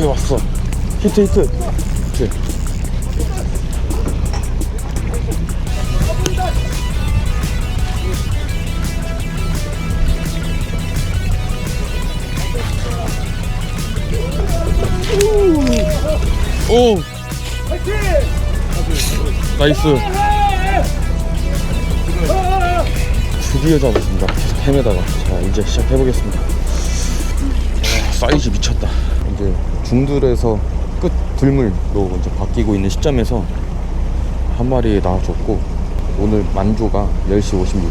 오케이 왔어. 히트 히트. 히트 오! 나이스. 드디어 잡았습니다. 햄에다가 자 이제 시작해보겠습니다. 와, 사이즈 미쳤다. 이제 중들에서 끝 들물로 이제 바뀌고 있는 시점에서 한 마리 나와줬고 오늘 만조가 10시 56분.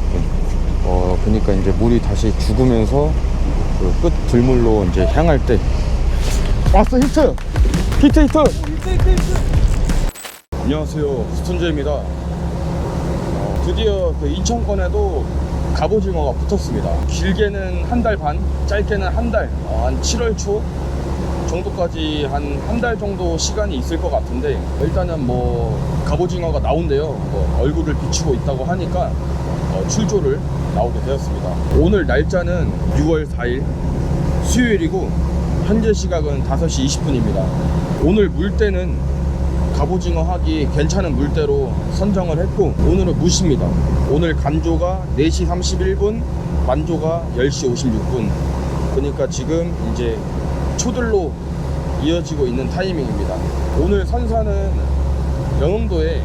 어 그러니까 이제 물이 다시 죽으면서 그 끝 들물로 이제 향할 때. 왔어 히트! 히트 히트! 안녕하세요. 스톤제입니다. 어, 드디어 그 인천권에도 갑오징어가 붙었습니다. 길게는 한 달 반 짧게는 한달 어, 한 7월 초 정도까지 한 한 달 정도 시간이 있을 것 같은데 일단은 뭐 갑오징어가 나온대요. 뭐 얼굴을 비추고 있다고 하니까 어, 출조를 나오게 되었습니다. 오늘 날짜는 6월 4일 수요일이고 현재 시각은 5시 20분입니다. 오늘 물때는 갑오징어 하기 괜찮은 물대로 선정을 했고 오늘은 무시입니다. 오늘 간조가 4시 31분 만조가 10시 56분. 그러니까 지금 이제 초들로 이어지고 있는 타이밍입니다. 오늘 선사는 영흥도에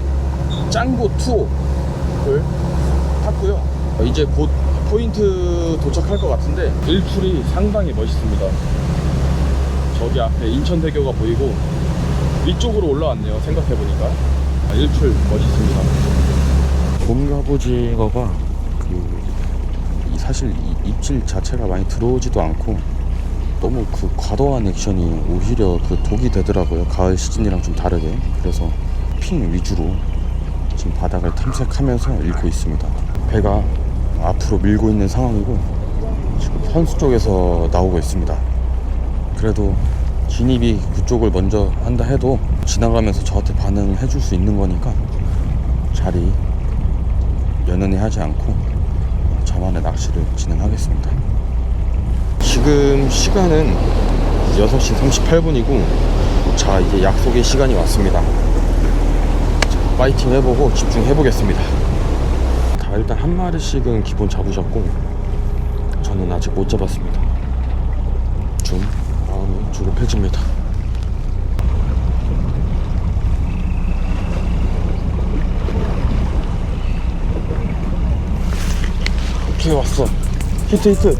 짱구 투어를 탔고요. 어, 이제 곧 포인트 도착할 것 같은데 일출이 상당히 멋있습니다. 저기 앞에 인천대교가 보이고 위쪽으로 올라왔네요 생각해보니까. 아, 일출 멋있습니다. 곰갑오징어가 그 이- 사실 이 입질 자체가 많이 들어오지도 않고 너무 그 과도한 액션이 오히려 그 독이 되더라고요. 가을 시즌이랑 좀 다르게. 그래서 핑 위주로 지금 바닥을 탐색하면서 잃고 있습니다. 배가 앞으로 밀고 있는 상황이고 지금 선수 쪽에서 나오고 있습니다. 그래도 진입이 그쪽을 먼저 한다 해도 지나가면서 저한테 반응해 줄 수 있는 거니까 자리 연연히 하지 않고 저만의 낚시를 진행하겠습니다. 지금 시간은 6시 38분이고 자 이제 약속의 시간이 왔습니다. 자, 파이팅 해보고 집중해 보겠습니다. 다 일단 한 마리씩은 기본 잡으셨고 저는 아직 못 잡았습니다. 좀 마음이 조급해집니다. 오케이 왔어. 히트 히트.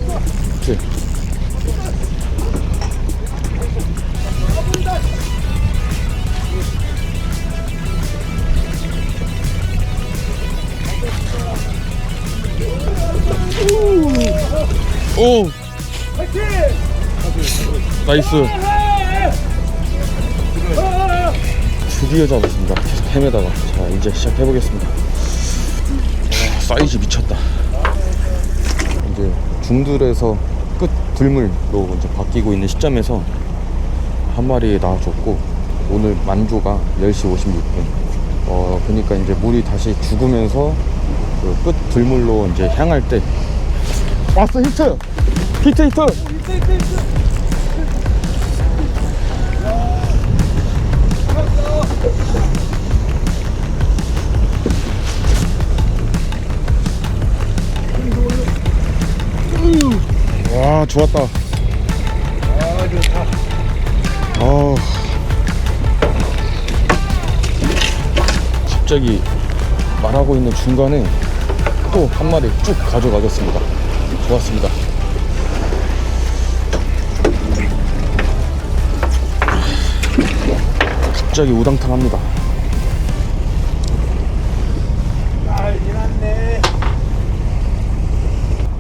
히트. 오. 나이스. 드디어 잡았습니다. 계속 햄에다가. 자, 이제 시작해보겠습니다. 와, 사이즈 미쳤다. 이제 중들에서 끝 들물로 이제 바뀌고 있는 시점에서 한 마리 나와줬고 오늘 만조가 10시 56분. 어, 그러니까 이제 물이 다시 죽으면서 그 끝 들물로 이제 향할 때 왔어 히트! 히트 히트! 와 좋았다 아 좋다 아 갑자기 말하고 있는 중간에 또 한 마리 쭉 가져가겠습니다 좋았습니다. 갑자기 우당탕합니다.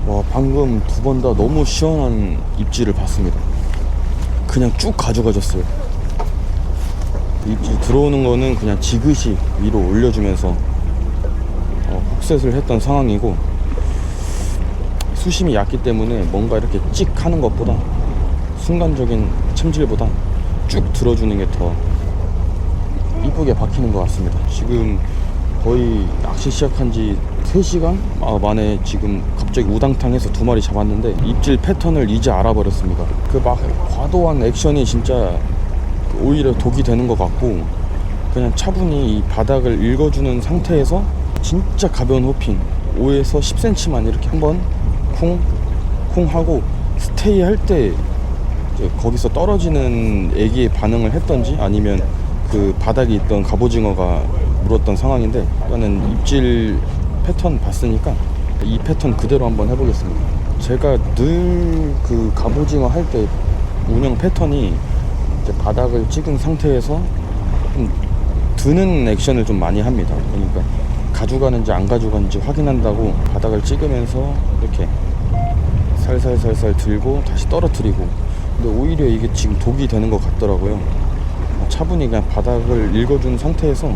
와 방금 두 번 다 너무 시원한 입질을 봤습니다. 그냥 쭉 가져가졌어요. 입질 들어오는 거는 그냥 지그시 위로 올려주면서 어, 훅셋을 했던 상황이고 수심이 얕기 때문에 뭔가 이렇게 찍 하는 것보다 순간적인 챔질보다 쭉 들어주는 게 더 이쁘게 박히는 것 같습니다 지금 거의 낚시 시작한 지 3시간 아, 만에 지금 갑자기 우당탕해서 두 마리 잡았는데 입질 패턴을 이제 알아버렸습니다. 그 막 과도한 액션이 진짜 오히려 독이 되는 것 같고 그냥 차분히 이 바닥을 읽어주는 상태에서 진짜 가벼운 호핑 5에서 10cm만 이렇게 한번 쿵쿵 하고 스테이 할 때 거기서 떨어지는 애기의 반응을 했던지 아니면 그 바닥에 있던 갑오징어가 물었던 상황인데 이거는 입질 패턴 봤으니까 이 패턴 그대로 한번 해보겠습니다. 제가 늘 그 갑오징어 할 때 운영 패턴이 바닥을 찍은 상태에서 좀 드는 액션을 좀 많이 합니다. 그러니까 가져가는지 안 가져가는지 확인한다고 바닥을 찍으면서 이렇게 살살살살 들고 다시 떨어뜨리고 근데 오히려 이게 지금 독이 되는 것 같더라고요. 차분히 그냥 바닥을 읽어준 상태에서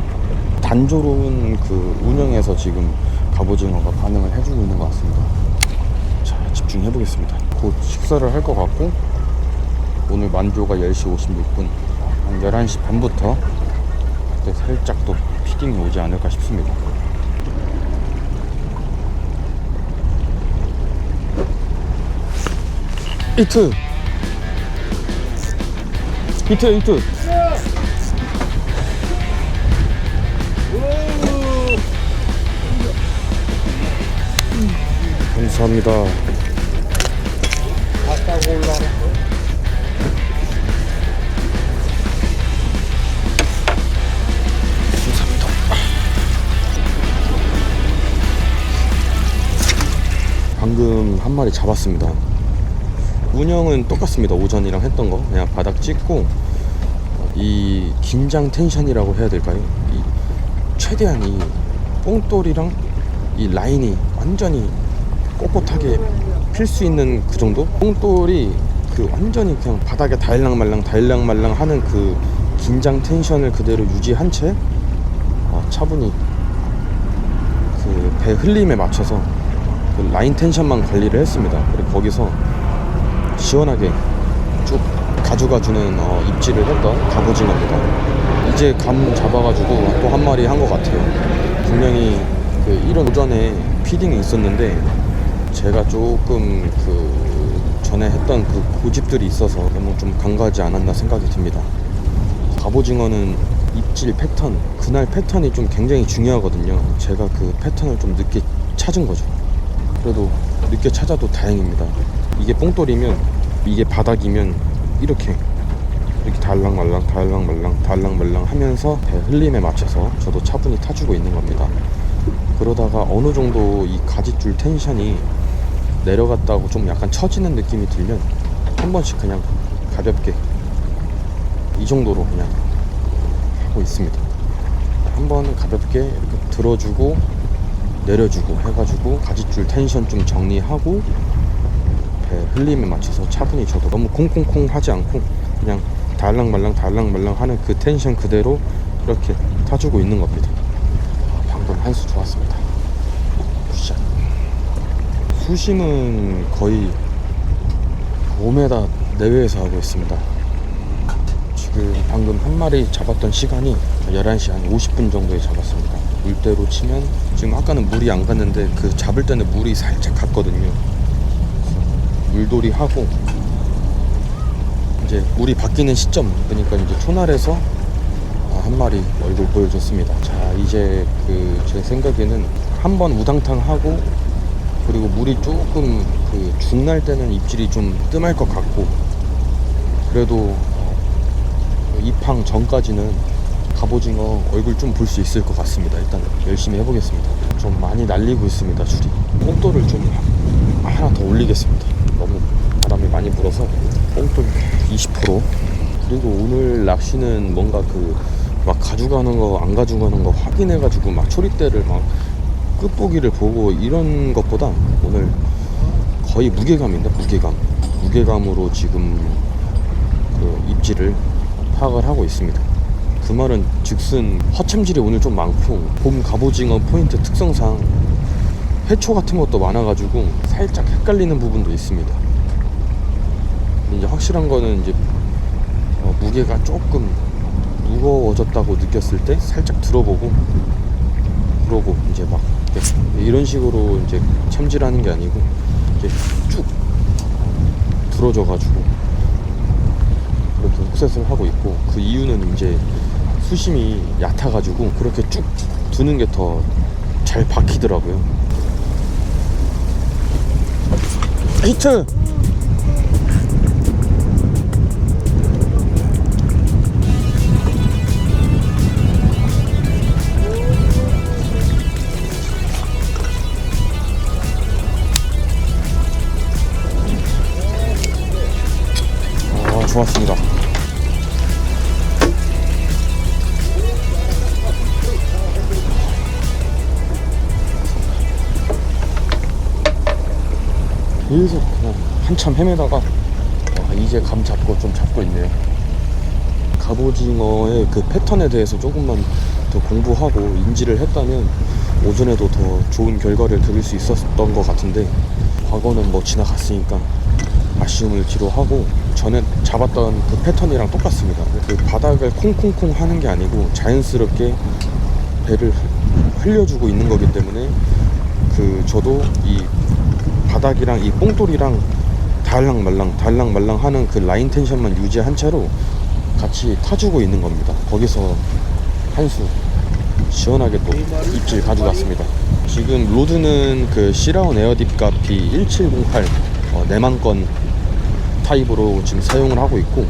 단조로운 그 운영에서 지금 갑오징어가 반응을 해주고 있는 것 같습니다. 자, 집중해 보겠습니다. 곧 식사를 할 것 같고 오늘 만조가 10시 56분 한 11시 반부터 그때 살짝 또 피딩이 오지 않을까 싶습니다. 히트! 히트 히트! 감사합니다. 방금 한 마리 잡았습니다. 운영은 똑같습니다. 오전이랑 했던 거 그냥 바닥 찍고 이 긴장 텐션이라고 해야 될까요? 이 최대한 이 뽕돌이랑 이 라인이 완전히 꼿꼿하게 필 수 있는 그 정도? 뽕돌이 그 완전히 그냥 바닥에 다일랑말랑 다일랑말랑 하는 그 긴장 텐션을 그대로 유지한 채 어, 차분히 그 배 흘림에 맞춰서 그 라인 텐션만 관리를 했습니다. 그리고 거기서 시원하게 쭉 가져가주는 어, 입질을 했던 갑오징어입니다. 이제 감 잡아가지고 또 한 마리 한 것 같아요. 분명히 그 이런 오전에 피딩이 있었는데 제가 조금 그 전에 했던 그 고집들이 있어서 너무 좀 간과하지 않았나 생각이 듭니다. 갑오징어는 입질 패턴, 그날 패턴이 좀 굉장히 중요하거든요. 제가 그 패턴을 좀 늦게 찾은 거죠. 그래도 늦게 찾아도 다행입니다. 이게 뽕돌이면 이게 바닥이면 이렇게 이렇게 달랑말랑 달랑말랑 달랑말랑 하면서 배 흘림에 맞춰서 저도 차분히 타주고 있는 겁니다. 그러다가 어느 정도 이 가지줄 텐션이 내려갔다고 좀 약간 처지는 느낌이 들면 한 번씩 그냥 가볍게 이 정도로 그냥 하고 있습니다. 한 번은 가볍게 이렇게 들어주고 내려주고 해가지고 가지줄 텐션 좀 정리하고 배 흘림에 맞춰서 차분히 저도 너무 콩콩콩 하지 않고 그냥 달랑말랑 달랑말랑 하는 그 텐션 그대로 이렇게 타주고 있는 겁니다. 아, 방금 한 수 좋았습니다. 굿샷. 수심은 거의 5m 내외에서 하고 있습니다. 지금 방금 한 마리 잡았던 시간이 11시 한 50분 정도에 잡았습니다. 물대로 치면 지금 아까는 물이 안 갔는데 그 잡을 때는 물이 살짝 갔거든요. 물돌이 하고 이제 물이 바뀌는 시점 그러니까 이제 초날에서 아, 한 마리 얼굴 보여줬습니다. 자 이제 그 제 생각에는 한 번 우당탕 하고 그리고 물이 조금 그 중날 때는 입질이 좀 뜸할 것 같고 그래도 어, 입항 전까지는 갑오징어 얼굴 좀 볼 수 있을 것 같습니다. 일단 열심히 해보겠습니다. 좀 많이 날리고 있습니다 줄이. 뽕돌을 좀 하나 더 올리겠습니다. 너무 바람이 많이 불어서 뽕돌 20% 그리고 오늘 낚시는 뭔가 그 막 가져가는 거 안 가져가는 거 확인해가지고 막 초리대를 막 끝보기를 보고 이런 것보다 오늘 거의 무게감인데 무게감 무게감으로 지금 그 입질을 파악을 하고 있습니다. 그 말은 즉슨 허참질이 오늘 좀 많고 봄 갑오징어 포인트 특성상 해초 같은 것도 많아가지고 살짝 헷갈리는 부분도 있습니다. 이제 확실한 거는 이제 어, 무게가 조금 무거워졌다고 느꼈을 때 살짝 들어보고 그러고 이제 막 이런 식으로 이제 참질하는 게 아니고 이제 쭉 들어져 가지고 이렇게 흑셋을 하고 있고 그 이유는 이제 수심이 얕아가지고 그렇게 쭉 두는 게 더 잘 박히더라고요. 히트! 아, 좋았습니다. 한참 헤매다가 와, 이제 감 잡고 좀 잡고 있네요. 갑오징어의 그 패턴에 대해서 조금만 더 공부하고 인지를 했다면 오전에도 더 좋은 결과를 드릴 수 있었던 것 같은데 과거는 뭐 지나갔으니까 아쉬움을 뒤로하고 전에 잡았던 그 패턴이랑 똑같습니다. 그 바닥을 콩콩콩 하는 게 아니고 자연스럽게 배를 흘려주고 있는 거기 때문에 그 저도 이 바닥이랑 이 뽕돌이랑 달랑말랑 달랑말랑 하는 그 라인 텐션만 유지한 채로 같이 타주고 있는 겁니다. 거기서 한 수 시원하게 또 입질 가져갔습니다. 지금 로드는 그 시라운 에어딥 가피 1708 어, 내만건 타입으로 지금 사용을 하고 있고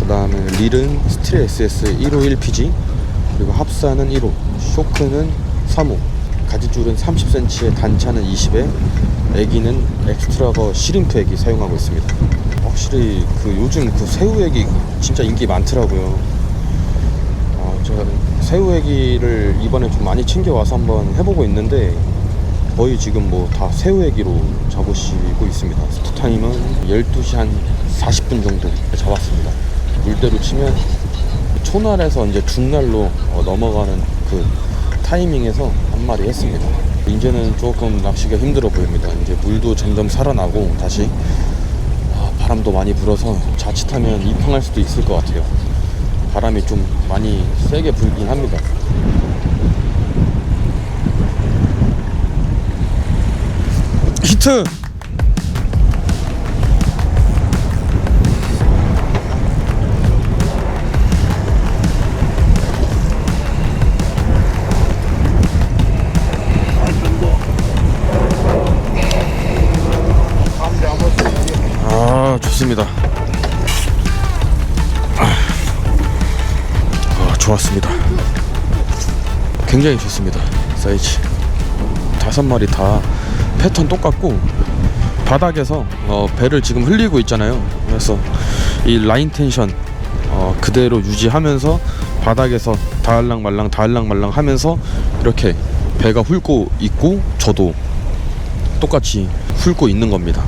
그 다음에 릴은 스틸 SS 151PG 그리고 합사는 1호 쇼크는 3호 가지줄은 30cm에 단차는 20에 애기는 엑스트라거 시림프 애기 사용하고 있습니다 확실히 그 요즘 그 새우 애기 진짜 인기 많더라고요 어, 제가 새우 애기를 이번에 좀 많이 챙겨와서 한번 해보고 있는데 거의 지금 뭐 다 새우 애기로 잡으시고 있습니다. 스타 타임은 12시 한 40분 정도 잡았습니다. 물대로 치면 초날에서 이제 중날로 어, 넘어가는 그 타이밍에서 한 마리 했습니다. 이제는 조금 낚시가 힘들어 보입니다. 이제 물도 점점 살아나고 다시 아, 바람도 많이 불어서 자칫하면 입항할 수도 있을 것 같아요. 바람이 좀 많이 세게 불긴 합니다. 히트! 아 좋습니다. 아 좋았습니다. 굉장히 좋습니다. 사이즈 다섯 마리 다 패턴 똑같고 바닥에서 어, 배를 지금 흘리고 있잖아요. 그래서 이 라인 텐션 어, 그대로 유지하면서 바닥에서 다알랑 말랑 다알랑 말랑 하면서 이렇게 배가 훑고 있고 저도 똑같이 훑고 있는 겁니다.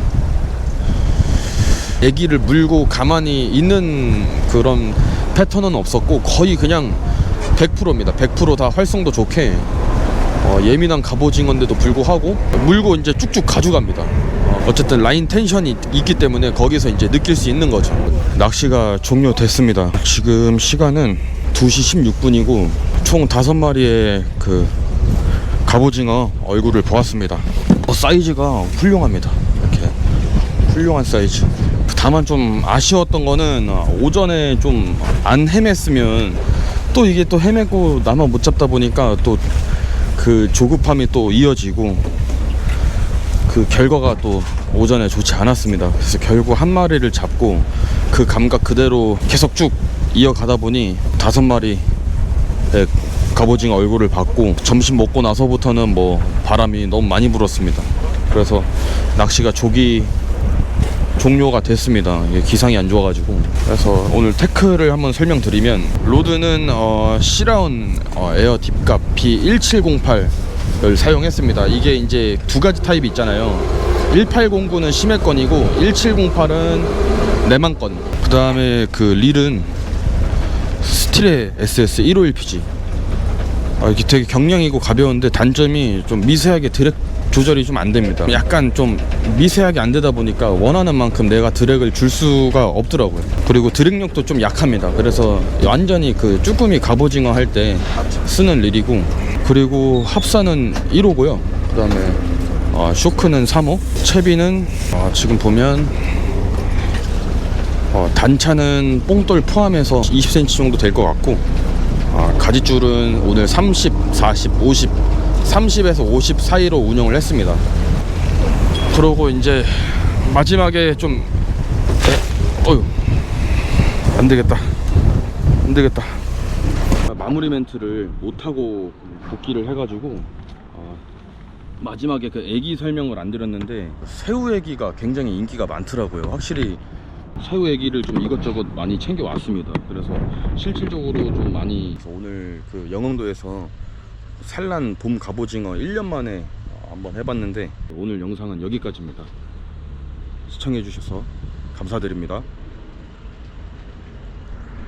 애기를 물고 가만히 있는 그런 패턴은 없었고 거의 그냥 100%입니다. 100%다 활성도 좋게 어, 예민한 갑오징어인데도 불구하고 물고 이제 쭉쭉 가져갑니다. 어, 어쨌든 라인 텐션이 있기 때문에 거기서 이제 느낄 수 있는 거죠. 낚시가 종료됐습니다. 지금 시간은 2시 16분이고 총 5마리의 그 갑오징어 얼굴을 보았습니다. 어, 사이즈가 훌륭합니다. 이렇게 훌륭한 사이즈. 다만 좀 아쉬웠던 거는 어, 오전에 좀 안 헤맸으면 또 이게 또 헤매고 나만 못 잡다 보니까 또 그 조급함이 또 이어지고 그 결과가 또 오전에 좋지 않았습니다. 그래서 결국 한 마리를 잡고 그 감각 그대로 계속 쭉 이어가다 보니 다섯 마리의 갑오징어 얼굴을 봤고 점심 먹고 나서부터는 뭐 바람이 너무 많이 불었습니다. 그래서 낚시가 조기 종료가 됐습니다. 기상이 안 좋아가지고 그래서 오늘 테크를 한번 설명드리면 로드는 어, 시라운 어, 에어 딥갑 B1708을 사용했습니다. 이게 이제 두 가지 타입이 있잖아요. 1809는 심해건이고 1708은 내만건. 그 다음에 그 릴은 스틸의 SS 151PG. 아, 이게 되게 경량이고 가벼운데 단점이 좀 미세하게 드랙 조절이 좀 안 됩니다. 약간 좀 미세하게 안 되다 보니까 원하는 만큼 내가 드랙을 줄 수가 없더라고요. 그리고 드랙력도 좀 약합니다. 그래서 완전히 그 쭈꾸미 갑오징어 할 때 쓰는 릴이고 그리고 합사는 1호고요. 그다음에 어, 쇼크는 3호, 채비는 어, 지금 보면 어, 단차는 뽕돌 포함해서 20cm 정도 될 것 같고 아, 가지줄은 오늘 30, 40, 50, 30에서 50 사이로 운영을 했습니다. 그러고 이제 마지막에 좀 에, 어휴 안 되겠다 안 되겠다 마무리 멘트를 못 하고 복귀를 해가지고 아, 마지막에 그 애기 설명을 안 드렸는데 새우 애기가 굉장히 인기가 많더라고요. 확실히 새우 애기를 좀 이것저것 많이 챙겨 왔습니다. 그래서 실질적으로 좀 많이 오늘 그 영흥도에서 산란 봄 갑오징어 1년 만에 한번 해봤는데 오늘 영상은 여기까지입니다. 시청해 주셔서 감사드립니다.